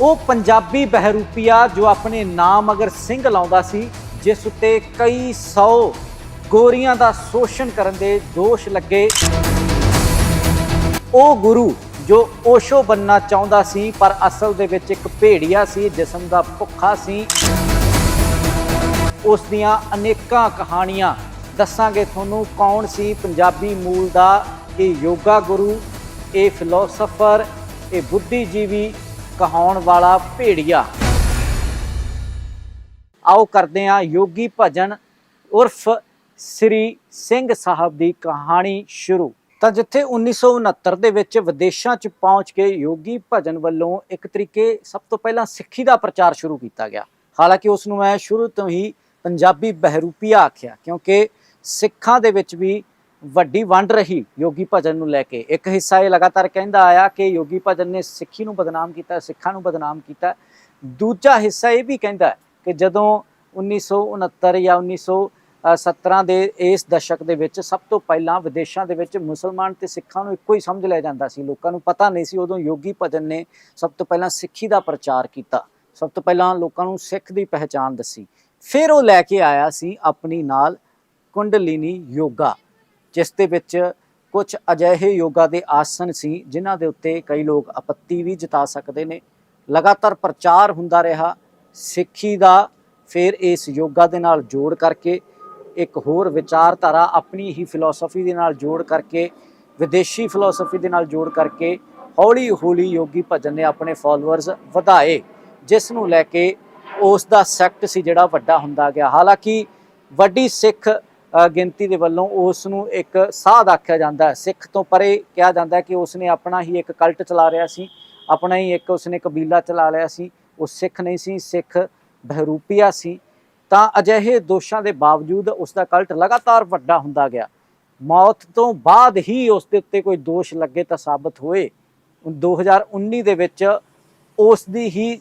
ਉਹ ਪੰਜਾਬੀ ਬਹਿਰੂਪੀਆ ਜੋ ਆਪਣੇ ਨਾਮ ਅਗਰ ਸਿੰਘ ਲਾਉਂਦਾ ਸੀ, ਜਿਸ ਉੱਤੇ ਕਈ ਸੌ ਗੋਰੀਆਂ ਦਾ ਸ਼ੋਸ਼ਣ ਕਰਨ ਦੇ ਦੋਸ਼ ਲੱਗੇ। ਉਹ ਗੁਰੂ ਜੋ ਓਸ਼ੋ ਬੰਨਣਾ ਚਾਹੁੰਦਾ ਸੀ, ਪਰ ਅਸਲ ਦੇ ਵਿੱਚ ਇੱਕ ਭੇੜੀਆ ਸੀ, ਜਿਸਮ ਦਾ ਭੁੱਖਾ ਸੀ। ਉਸ ਦੀਆਂ ਅਨੇਕਾਂ ਕਹਾਣੀਆਂ ਦੱਸਾਂਗੇ ਤੁਹਾਨੂੰ ਕੌਣ ਸੀ ਪੰਜਾਬੀ ਮੂਲ ਦਾ, ਇਹ ਯੋਗਾ ਗੁਰੂ, ਇਹ ਫਿਲਾਸਫਰ ਇਹ ਬੁੱਧੀਜੀਵੀ ਕਹਾਉਣ ਵਾਲਾ ਭੇੜੀਆ। ਆਓ ਕਰਦੇ ਹਾਂ ਯੋਗੀ ਭਜਨ ਉਰਫ ਸ੍ਰੀ ਸਿੰਘ ਸਾਹਿਬ ਦੀ ਕਹਾਣੀ ਸ਼ੁਰੂ। ਤਾਂ ਜਿੱਥੇ 1969 ਦੇ ਵਿੱਚ ਵਿਦੇਸ਼ਾਂ 'ਚ ਪਹੁੰਚ ਕੇ ਯੋਗੀ ਭਜਨ ਵੱਲੋਂ ਇੱਕ ਤਰੀਕੇ ਸਭ ਤੋਂ ਪਹਿਲਾਂ ਸਿੱਖੀ ਦਾ ਪ੍ਰਚਾਰ ਸ਼ੁਰੂ ਕੀਤਾ ਗਿਆ। ਹਾਲਾਂਕਿ ਉਸ ਨੂੰ ਮੈਂ ਸ਼ੁਰੂ ਤੋਂ ਹੀ ਪੰਜਾਬੀ ਬਹਿਰੂਪੀਆ ਆਖਿਆ, ਕਿਉਂਕਿ ਸਿੱਖਾਂ ਦੇ ਵਿੱਚ ਵੀ ਵੱਡੀ ਵੰਡ ਰਹੀ ਯੋਗੀ ਭਜਨ ਨੂੰ ਲੈ ਕੇ। ਇੱਕ ਹਿੱਸਾ ਇਹ ਲਗਾਤਾਰ ਕਹਿੰਦਾ ਆਇਆ ਕਿ ਯੋਗੀ ਭਜਨ ਨੇ ਸਿੱਖੀ ਨੂੰ ਬਦਨਾਮ ਕੀਤਾ, ਸਿੱਖਾਂ ਨੂੰ ਬਦਨਾਮ ਕੀਤਾ। ਦੂਜਾ ਹਿੱਸਾ ਇਹ ਵੀ ਕਹਿੰਦਾ ਕਿ ਜਦੋਂ 1969 ਜਾਂ 1917 ਦੇ ਇਸ ਦਸ਼ਕ ਦੇ ਵਿੱਚ ਸਭ ਤੋਂ ਪਹਿਲਾਂ ਵਿਦੇਸ਼ਾਂ ਦੇ ਵਿੱਚ ਮੁਸਲਮਾਨ ਤੇ ਸਿੱਖਾਂ ਨੂੰ ਇੱਕੋ ਹੀ ਸਮਝ ਲਿਆ ਜਾਂਦਾ ਸੀ। ਲੋਕਾਂ ਨੂੰ ਪਤਾ ਨਹੀਂ ਸੀ ਉਦੋਂ ਯੋਗੀ ਭਜਨ ਨੇ ਸਭ ਤੋਂ ਪਹਿਲਾਂ ਸਿੱਖੀ ਦਾ ਪ੍ਰਚਾਰ ਕੀਤਾ। ਸਭ ਤੋਂ ਪਹਿਲਾਂ ਲੋਕਾਂ ਨੂੰ ਸਿੱਖ ਦੀ ਪਹਿਚਾਣ ਦੱਸੀ। ਫਿਰ ਉਹ ਲੈ ਕੇ ਆਇਆ ਸੀ ਆਪਣੀ ਨਾਲ ਕੁੰਡਲੀਨੀ ਯੋਗਾ। ਜਿਸ ਦੇ ਵਿੱਚ ਕੁਝ ਅਜਿਹੇ ਯੋਗਾ ਦੇ ਆਸਨ ਸੀ, ਜਿਨ੍ਹਾਂ ਦੇ ਉੱਤੇ ਕਈ ਲੋਕ ਆਪੱਤੀ ਵੀ ਜਤਾ ਸਕਦੇ ਨੇ। ਲਗਾਤਾਰ ਪ੍ਰਚਾਰ ਹੁੰਦਾ ਰਿਹਾ। ਸਿੱਖੀ ਦਾ ਫਿਰ ਇਸ ਯੋਗਾ ਦੇ ਨਾਲ ਜੋੜ ਕਰਕੇ, ਇੱਕ ਹੋਰ ਵਿਚਾਰਧਾਰਾ ਆਪਣੀ ਹੀ ਫਿਲਾਸਫੀ ਦੇ ਨਾਲ ਜੋੜ ਕਰਕੇ, ਵਿਦੇਸ਼ੀ ਫਿਲਾਸਫੀ ਦੇ ਨਾਲ ਜੋੜ ਕਰਕੇ ਹੌਲੀ ਹੌਲੀ ਯੋਗੀ ਭਜਨ ਨੇ ਆਪਣੇ ਫਾਲੋਅਰਸ ਵਧਾਏ, ਜਿਸ ਨੂੰ ਲੈ ਕੇ ਉਸ ਦਾ ਸੈਕਟ ਸੀ ਜਿਹੜਾ ਵੱਡਾ ਹੁੰਦਾ ਗਿਆ। ਹਾਲਾਂਕਿ ਵੱਡੀ ਸਿੱਖ ਗਿਣਤੀ ਦੇ ਵੱਲੋਂ ਉਸ ਨੂੰ ਇੱਕ ਸਾਧ ਆਖਿਆ ਜਾਂਦਾ ਹੈ। ਸਿੱਖ ਤੋਂ ਪਰੇ ਕਿਹਾ ਜਾਂਦਾ ਹੈ ਕਿ ਉਸ ਨੇ ਆਪਣਾ ਹੀ ਇੱਕ ਕਲਟ ਚਲਾ ਰਿਹਾ ਸੀ, ਆਪਣਾ ਹੀ ਇੱਕ ਉਸਨੇ ਕਬੀਲਾ ਚਲਾ ਲਿਆ ਸੀ। ਉਹ ਸਿੱਖ ਨਹੀਂ ਸੀ, ਸਿੱਖ ਬਹਿਰੂਪੀਆ ਸੀ। ਤਾਂ ਅਜਿਹੇ ਦੋਸ਼ਾਂ ਦੇ ਬਾਵਜੂਦ ਉਸ ਦਾ ਕਲਟ ਲਗਾਤਾਰ ਵੱਡਾ ਹੁੰਦਾ ਗਿਆ। ਮੌਤ ਤੋਂ ਬਾਅਦ ਹੀ ਉਸ ਦੇ ਉੱਤੇ ਕੋਈ ਦੋਸ਼ ਲੱਗੇ ਤਾਂ ਸਾਬਤ ਹੋਏ। 2019 ਦੇ ਵਿੱਚ ਉਸ ਦੀ ਹੀ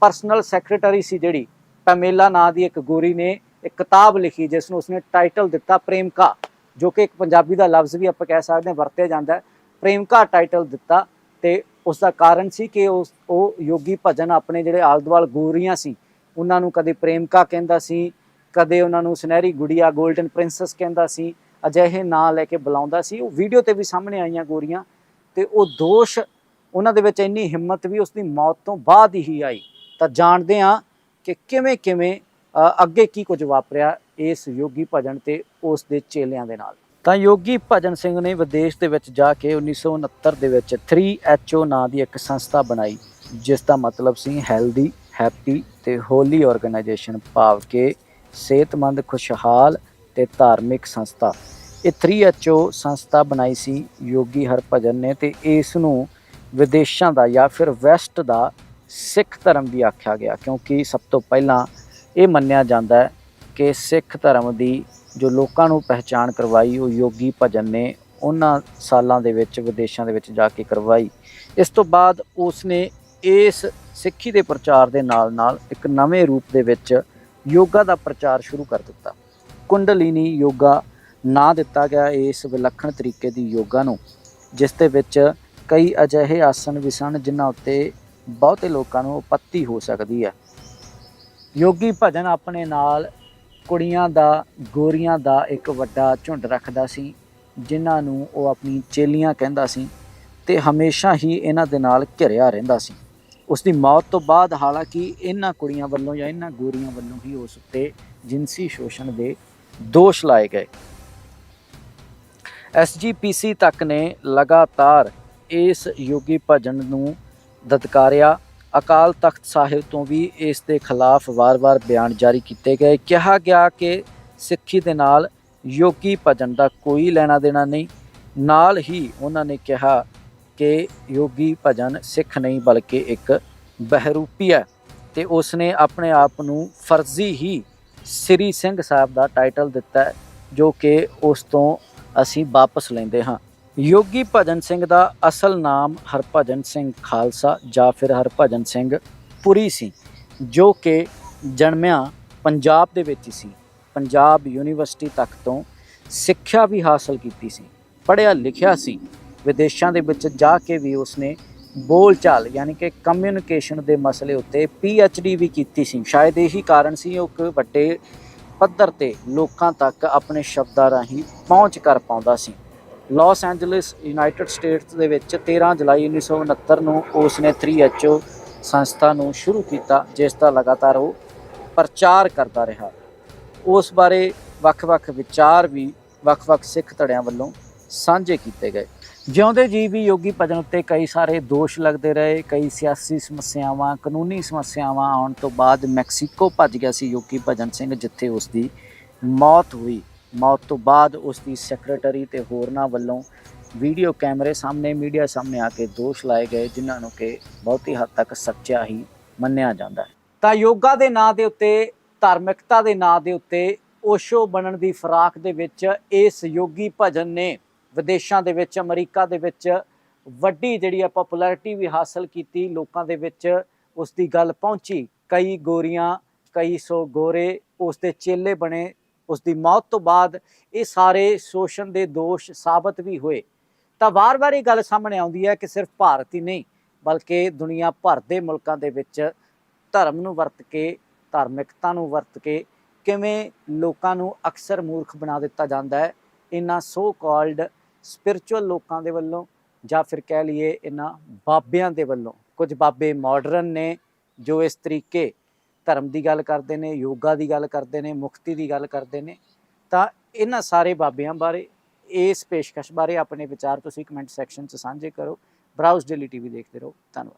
ਪਰਸਨਲ ਸੈਕਟਰੀ ਸੀ ਜਿਹੜੀ, ਪੈਮੇਲਾ ਨਾਂ ਦੀ ਇੱਕ ਗੋਰੀ ਨੇ ਇੱਕ ਕਿਤਾਬ ਲਿਖੀ ਜਿਸ ਨੂੰ ਉਸਨੇ ਟਾਈਟਲ ਦਿੱਤਾ ਪ੍ਰੇਮਕਾ, ਜੋ ਕਿ ਇੱਕ ਪੰਜਾਬੀ ਦਾ ਲਫ਼ਜ਼ ਵੀ ਆਪਾਂ ਕਹਿ ਸਕਦੇ ਹਾਂ, ਵਰਤਿਆ ਜਾਂਦਾ ਹੈ। ਪ੍ਰੇਮਕਾ ਟਾਈਟਲ ਦਿੱਤਾ ਤੇ ਉਸ ਦਾ ਕਾਰਨ ਸੀ ਕਿ ਉਸ, ਉਹ ਯੋਗੀ ਭਜਨ ਆਪਣੇ ਜਿਹੜੇ ਆਲ ਦੁਆਲ ਗੋਰੀਆਂ ਸੀ, ਉਹਨਾਂ ਨੂੰ ਕਦੇ ਪ੍ਰੇਮਕਾ ਕਹਿੰਦਾ ਸੀ, ਕਦੇ ਉਹਨਾਂ ਨੂੰ ਸੁਨਹਿਰੀ ਗੁੜੀਆ 골ਡਨ ਪ੍ਰਿੰਸੈਸ ਕਹਿੰਦਾ ਸੀ, ਅਜਿਹੇ ਨਾਂ ਲੈ ਕੇ ਬੁਲਾਉਂਦਾ ਸੀ। ਉਹ ਵੀਡੀਓ ਤੇ ਵੀ ਸਾਹਮਣੇ ਆਈਆਂ ਗੋਰੀਆਂ ਤੇ ਉਹ ਦੋਸ਼, ਉਹਨਾਂ ਦੇ ਵਿੱਚ ਇੰਨੀ ਹਿੰਮਤ ਵੀ ਉਸ ਦੀ ਮੌਤ ਤੋਂ ਬਾਅਦ ਹੀ ਆਈ। ਤਾਂ ਜਾਣਦੇ ਹਾਂ ਕਿ ਕਿਵੇਂ ਕਿਵੇਂ ਅੱਗੇ ਕੀ ਕੁਝ ਵਾਪਰਿਆ ਇਸ ਯੋਗੀ ਭਜਨ ਤੇ ਉਸ ਦੇ ਚੇਲਿਆਂ ਦੇ ਨਾਲ? ਤਾਂ ਯੋਗੀ ਭਜਨ ਸਿੰਘ ਨੇ ਵਿਦੇਸ਼ ਦੇ ਵਿੱਚ ਜਾ ਕੇ 1969 ਦੇ ਵਿੱਚ 3HO ਨਾਂ ਦੀ ਇੱਕ ਸੰਸਥਾ ਬਣਾਈ, ਜਿਸ ਦਾ ਮਤਲਬ ਸੀ ਹੈਲਦੀ, ਹੈਪੀ ਤੇ ਹੋਲੀ ਆਰਗੇਨਾਈਜੇਸ਼ਨ ਭਾਵ ਕਿ ਸਿਹਤਮੰਦ, ਖੁਸ਼ਹਾਲ ਤੇ ਧਾਰਮਿਕ ਸੰਸਥਾ। ਇਹ 3HO ਸੰਸਥਾ ਬਣਾਈ ਸੀ ਯੋਗੀ ਹਰਭਜਨ ਨੇ ਤੇ ਇਸ ਨੂੰ ਵਿਦੇਸ਼ਾਂ ਦਾ ਜਾਂ ਫਿਰ ਵੈਸਟ ਦਾ ਸਿੱਖ ਧਰਮ ਵੀ ਆਖਿਆ ਗਿਆ, ਕਿਉਂਕਿ ਸਭ ਤੋਂ ਪਹਿਲਾਂ ਇਹ ਮੰਨਿਆ ਜਾਂਦਾ ਹੈ ਕਿ ਸਿੱਖ ਧਰਮ ਦੀ ਜੋ ਲੋਕਾਂ ਨੂੰ ਪਹਿਚਾਣ ਕਰਵਾਈ, ਉਹ ਯੋਗੀ ਭਜਨ ਨੇ ਉਹਨਾਂ ਸਾਲਾਂ ਦੇ ਵਿੱਚ, ਵਿਦੇਸ਼ਾਂ ਦੇ ਵਿੱਚ ਜਾ ਕੇ ਕਰਵਾਈ। ਇਸ ਤੋਂ ਬਾਅਦ ਉਸ ਨੇ ਇਸ ਸਿੱਖੀ ਦੇ ਪ੍ਰਚਾਰ ਦੇ ਨਾਲ ਨਾਲ ਇੱਕ ਨਵੇਂ ਰੂਪ ਦੇ ਵਿੱਚ ਯੋਗਾ ਦਾ ਪ੍ਰਚਾਰ ਸ਼ੁਰੂ ਕਰ ਦਿੱਤਾ। ਕੁੰਡਲੀਨੀ ਯੋਗਾ ਨਾਂ ਦਿੱਤਾ ਗਿਆ ਇਸ ਵਿਲੱਖਣ ਤਰੀਕੇ ਦੀ ਯੋਗਾ ਨੂੰ, ਜਿਸ ਦੇ ਵਿੱਚ ਕਈ ਅਜਿਹੇ ਆਸਨ ਵੀ ਸਨ ਜਿਨ੍ਹਾਂ ਉੱਤੇ ਬਹੁਤੇ ਲੋਕਾਂ ਨੂੰ ਆਪੱਤੀ ਹੋ ਸਕਦੀ ਹੈ। ਯੋਗੀ ਭਜਨ ਆਪਣੇ ਨਾਲ ਕੁੜੀਆਂ ਦਾ, ਗੋਰੀਆਂ ਦਾ ਇੱਕ ਵੱਡਾ ਝੁੰਡ ਰੱਖਦਾ ਸੀ, ਜਿਨ੍ਹਾਂ ਨੂੰ ਉਹ ਆਪਣੀ ਚੇਲੀਆਂ ਕਹਿੰਦਾ ਸੀ ਤੇ ਹਮੇਸ਼ਾ ਹੀ ਇਹਨਾਂ ਦੇ ਨਾਲ ਘਿਰਿਆ ਰਹਿੰਦਾ ਸੀ। ਉਸ ਦੀ ਮੌਤ ਤੋਂ ਬਾਅਦ ਹਾਲਾਂਕਿ ਇਹਨਾਂ ਕੁੜੀਆਂ ਵੱਲੋਂ ਜਾਂ ਇਹਨਾਂ ਗੋਰੀਆਂ ਵੱਲੋਂ ਹੀ ਉਸ ਉੱਤੇ ਜਿਨਸੀ ਸ਼ੋਸ਼ਣ ਦੇ ਦੋਸ਼ ਲਾਏ ਗਏ। ਐਸਜੀਪੀਸੀ ਤੱਕ ਨੇ ਲਗਾਤਾਰ ਇਸ ਯੋਗੀ ਭਜਨ ਨੂੰ ਦਤਕਾਰਿਆ ਅਕਾਲ ਤਖਤ ਸਾਹਿਬ ਤੋਂ ਵੀ ਇਸ ਦੇ ਖਿਲਾਫ ਵਾਰ-ਵਾਰ ਬਿਆਨ ਜਾਰੀ ਕੀਤੇ ਗਏ। ਕਿਹਾ ਗਿਆ ਕਿ ਸਿੱਖੀ ਦੇ ਨਾਲ ਯੋਗੀ ਭਜਨ ਦਾ ਕੋਈ ਲੈਣਾ ਦੇਣਾ ਨਹੀਂ। ਨਾਲ ਹੀ ਉਹਨਾਂ ਨੇ ਕਿਹਾ ਕਿ ਯੋਗੀ ਭਜਨ ਸਿੱਖ ਨਹੀਂ, ਬਲਕਿ ਇੱਕ ਬਹਿਰੂਪੀ ਹੈ। ਤੇ ਉਸ ਨੇ ਆਪਣੇ ਆਪ ਨੂੰ ਫਰਜ਼ੀ ਹੀ ਸ੍ਰੀ ਸਿੰਘ ਸਾਹਿਬ ਦਾ ਟਾਈਟਲ ਦਿੱਤਾ ਜੋ ਕਿ ਉਸ ਤੋਂ ਅਸੀਂ ਵਾਪਸ ਲੈਂਦੇ ਹਾਂ। ਯੋਗੀ ਭਜਨ ਸਿੰਘ ਦਾ ਅਸਲ ਨਾਮ ਹਰਭਜਨ ਸਿੰਘ ਖਾਲਸਾ ਜਾਂ ਫਿਰ ਹਰਭਜਨ ਸਿੰਘ ਪੁਰੀ ਸੀ, ਜੋ ਕਿ ਜਨਮਿਆ ਪੰਜਾਬ ਦੇ ਵਿੱਚ ਹੀ ਸੀ। ਪੰਜਾਬ ਯੂਨੀਵਰਸਿਟੀ ਤੱਕ ਤੋਂ ਸਿੱਖਿਆ ਵੀ ਹਾਸਲ ਕੀਤੀ ਸੀ। ਪੜ੍ਹਿਆ ਲਿਖਿਆ ਸੀ। ਵਿਦੇਸ਼ਾਂ ਦੇ ਵਿੱਚ ਜਾ ਕੇ ਵੀ ਉਸਨੇ ਬੋਲਚਾਲ ਯਾਨੀ ਕਿ ਕਮਿਊਨੀਕੇਸ਼ਨ ਦੇ ਮਸਲੇ ਉੱਤੇ ਡੀ ਵੀ ਕੀਤੀ ਸੀ। ਸ਼ਾਇਦ ਇਹੀ ਕਾਰਨ ਸੀ ਉਹ ਇੱਕ ਵੱਡੇ ਪੱਧਰ ਤੇ ਲੋਕਾਂ ਤੱਕ ਆਪਣੇ ਸ਼ਬਦਾਂ ਰਾਹੀਂ ਪਹੁੰਚ ਕਰ ਪਾਉਂਦਾ ਸੀ। ਲਾਸ ਐਂਜਲਿਸ, ਯੂਨਾਈਟਿਡ ਸਟੇਟਸ ਦੇ ਵਿੱਚ 13 ਜੁਲਾਈ 1969 ਨੂੰ ਉਸ ਨੇ 3HO ਸੰਸਥਾ ਨੂੰ ਸ਼ੁਰੂ ਕੀਤਾ, ਜਿਸ ਦਾ ਲਗਾਤਾਰ ਉਹ ਪ੍ਰਚਾਰ ਕਰਦਾ ਰਿਹਾ। ਉਸ ਬਾਰੇ ਵੱਖ-ਵੱਖ ਵਿਚਾਰ ਵੀ ਵੱਖ-ਵੱਖ ਸਿੱਖ ਧੜਿਆਂ ਵੱਲੋਂ ਸਾਂਝੇ ਕੀਤੇ ਗਏ। ਜਿਉਂਦੇ ਜੀ ਵੀ ਯੋਗੀ ਭਜਨ ਉੱਤੇ ਕਈ ਸਾਰੇ ਦੋਸ਼ ਲੱਗਦੇ ਰਹੇ, ਕਈ ਸਿਆਸੀ ਸਮੱਸਿਆਵਾਂ, ਕਾਨੂੰਨੀ ਸਮੱਸਿਆਵਾਂ ਆਉਣ ਤੋਂ ਬਾਅਦ ਮੈਕਸੀਕੋ ਭੱਜ ਗਿਆ ਸੀ ਯੋਗੀ ਭਜਨ ਸਿੰਘ, ਜਿੱਥੇ ਉਸ ਦੀ ਮੌਤ ਹੋਈ। ਮੌਤ ਤੋਂ ਬਾਅਦ ਉਸ ਦੀ ਸੈਕਟਰੀ ਤੇ ਹੋਰਨਾਂ ਵੱਲੋਂ ਵੀਡੀਓ ਕੈਮਰੇ ਸਾਹਮਣੇ ਮੀਡੀਆ ਸਾਹਮਣੇ ਆ ਕੇ ਦੋਸ਼ ਲਾਏ ਗਏ, ਜਿਨ੍ਹਾਂ ਨੂੰ ਕਿ ਬਹੁਤੀ ਹੱਦ ਤੱਕ ਸੱਚਾ ਹੀ ਮੰਨਿਆ ਜਾਂਦਾ ਹੈ। ਤਾਂ ਯੋਗਾ ਦੇ ਨਾਂ ਦੇ ਉੱਤੇ, ਧਾਰਮਿਕਤਾ ਦੇ ਨਾਂ ਦੇ ਉੱਤੇ ਓਸ਼ੋ ਬਣਨ ਦੀ ਫਰਾਕ ਦੇ ਵਿੱਚ ਇਸ ਯੋਗੀ ਭਜਨ ਨੇ ਵਿਦੇਸ਼ਾਂ ਦੇ ਵਿੱਚ, ਅਮਰੀਕਾ ਦੇ ਵਿੱਚ ਵੱਡੀ ਜਿਹੜੀ ਆ ਪਪੂਲੈਰਿਟੀ ਵੀ ਹਾਸਲ ਕੀਤੀ, ਲੋਕਾਂ ਦੇ ਵਿੱਚ ਉਸ ਦੀ ਗੱਲ ਪਹੁੰਚੀ। ਕਈ ਗੋਰੀਆਂ, ਕਈ ਸੋ ਗੋਰੇ ਉਸ ਦੇ ਚੇਲੇ ਬਣੇ ਉਸ ਦੀ ਮੌਤ ਤੋਂ ਬਾਅਦ ਇਹ ਸਾਰੇ ਸ਼ੋਸ਼ਣ ਦੇ ਦੋਸ਼ ਸਾਬਤ ਵੀ ਹੋਏ। ਤਾਂ ਵਾਰ-ਵਾਰ ਇਹ ਗੱਲ ਸਾਹਮਣੇ ਆਉਂਦੀ ਹੈ ਕਿ ਸਿਰਫ ਭਾਰਤ ਹੀ ਨਹੀਂ, ਬਲਕਿ ਦੁਨੀਆ ਭਰ ਦੇ ਮੁਲਕਾਂ ਦੇ ਵਿੱਚ ਧਰਮ ਨੂੰ ਵਰਤ ਕੇ, ਧਾਰਮਿਕਤਾ ਨੂੰ ਵਰਤ ਕੇ ਕਿਵੇਂ ਲੋਕਾਂ ਨੂੰ ਅਕਸਰ ਮੂਰਖ ਬਣਾ ਦਿੱਤਾ ਜਾਂਦਾ ਹੈ, ਇਹਨਾਂ ਸੋ ਕਾਲਡ ਸਪਿਰਚੁਅਲ ਲੋਕਾਂ ਦੇ ਵੱਲੋਂ ਜਾਂ ਫਿਰ ਕਹਿ ਲਈਏ ਇਹਨਾਂ ਬਾਬਿਆਂ ਦੇ ਵੱਲੋਂ। ਕੁਝ ਬਾਬੇ ਮਾਡਰਨ ਨੇ ਜੋ ਇਸ ਤਰੀਕੇ ਧਰਮ ਦੀ ਗੱਲ ਕਰਦੇ ਨੇ, ਯੋਗਾ ਦੀ ਗੱਲ ਕਰਦੇ ਨੇ, ਮੁਕਤੀ ਦੀ ਗੱਲ ਕਰਦੇ ਨੇ, ਤਾਂ ਇਹਨਾਂ ਸਾਰੇ ਬਾਬਿਆਂ ਬਾਰੇ, ਇਸ ਪੇਸ਼ਕਸ਼ ਬਾਰੇ ਆਪਣੇ ਵਿਚਾਰ ਤੁਸੀਂ ਕਮੈਂਟ ਸੈਕਸ਼ਨ 'ਚ ਸਾਂਝੇ ਕਰੋ ਬਰਾਊਜ਼ ਡੇਲੀ ਟੀਵੀ ਦੇਖਦੇ ਰਹੋ, ਧੰਨਵਾਦ।